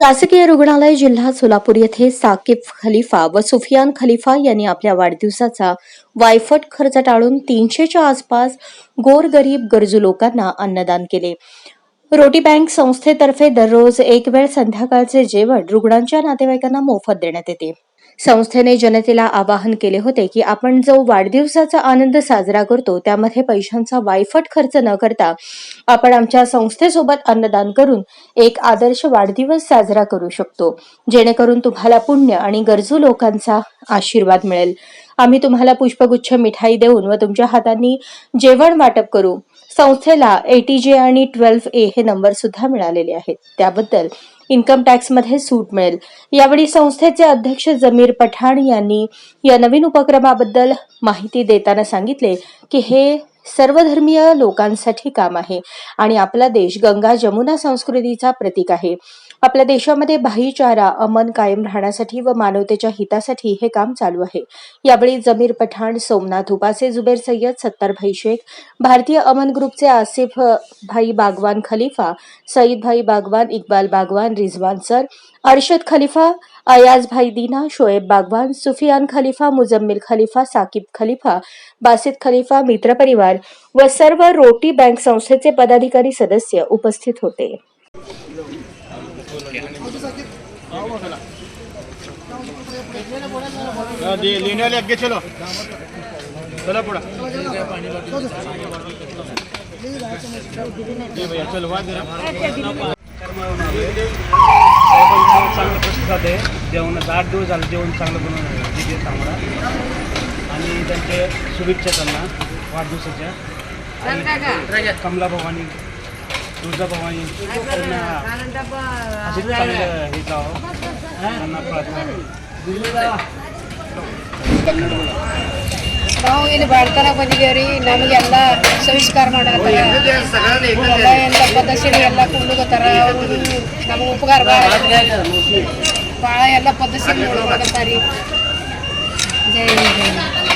शासकीय रुग्णालय जिल्हा सोलापूर येथे साकिब खलिफा व सुफियान खलिफा यांनी आपल्या वाढदिवसाचा वायफट खर्च टाळून तीनशेच्या आसपास गोरगरीब गरजू लोकांना अन्नदान केले. रोटी बँक संस्थेतर्फे दररोज एक वेळ संध्याकाळचे जेवण रुग्णांच्या नातेवाईकांना मोफत देण्यात येते. संस्थेने जनतेला आवाहन केले होते की आपण जो वाढदिवसाचा आनंद साजरा करतो त्यामध्ये पैशांचा वायफट खर्च न करता आपण आमच्या संस्थेसोबत अन्नदान करून एक आदर्श वाढदिवस साजरा करू शकतो. जेणेकरून तुम्हाला पुण्य आणि गरजू लोकांचा आशीर्वाद मिळेल. आम्ही तुम्हाला पुष्पगुच्छ मिठाई देऊन व तुमच्या हातांनी जेवण वाटप करू. संस्थेला एटीजे आणि ट्वेल्व ए हे नंबर सुद्धा मिळालेले आहेत. त्याबद्दल इन्कम टॅक्समध्ये सूट मिळेल. यावेळी संस्थेचे अध्यक्ष जमीर पठाण यांनी या नवीन उपक्रमाबद्दल माहिती देताना सांगितले की हे सर्वधर्मीय लोकांसाठी काम आहे आणि आपला देश गंगा जमुना संस्कृतीचा प्रतीक आहे. आपल्या देशामध्ये भाईचारा अमन कायम राहण्यासाठी व मानवतेच्या हितासाठी हे काम चालू आहे. यावेळी जमीर पठाण सोमनाथ उपासे जुबेर सय्यद सत्तार भाई शेख भारतीय अमन ग्रुपचे आसिफ भाई बागवान खलिफा सईद भाई बागवान इक्बाल बागवान रिझवान सर अरशद खलिफा अयाज भाई दीना शोएब बागवान सुफियान खलिफा मुजम्मिल खलिफा साकिब खलिफा बासित खलिफा मित्र परिवार व सर्व रोटी बँक संस्थेचे पदाधिकारी सदस्य उपस्थित होते. लेने वाले आगे चलो चला पुढा. भैया चलो वाद चांगलं प्रसिद्ध आहे जेवणाचं आठ दिवस झालं जेवण चांगलं बनवून दिले आम्हाला आणि त्यांचे शुभेच्छा त्यांना वाढदिवसाच्या कमला भवानी तुळजा भवानी त्यांना असंच चांगलं हे जावं त्यांना प्रार्थना ನಾವು ಇಲ್ಲಿ ಬಾಳ್ತನ ಬಂದಿದ್ದೇವ್ರಿ ನಮಗೆಲ್ಲ ಸಂಸ್ಕಾರ ಮಾಡತ್ತಾರ ಎಲ್ಲ ಎಲ್ಲ ಪದ್ಧತಿ ಎಲ್ಲ ಕುಂಡ್ಲಗತ್ತಾರ ಅವರು ನಮಗೆ ಉಪಕಾರ ಭಾಳ ಭಾಳ ಎಲ್ಲ ಪದ್ಧತಿ ನೋಡ್ಕೊಳತ್ತಾರಿ ಜೈ ಹಿಂದ್ ಜೈ ಭಾರತ್.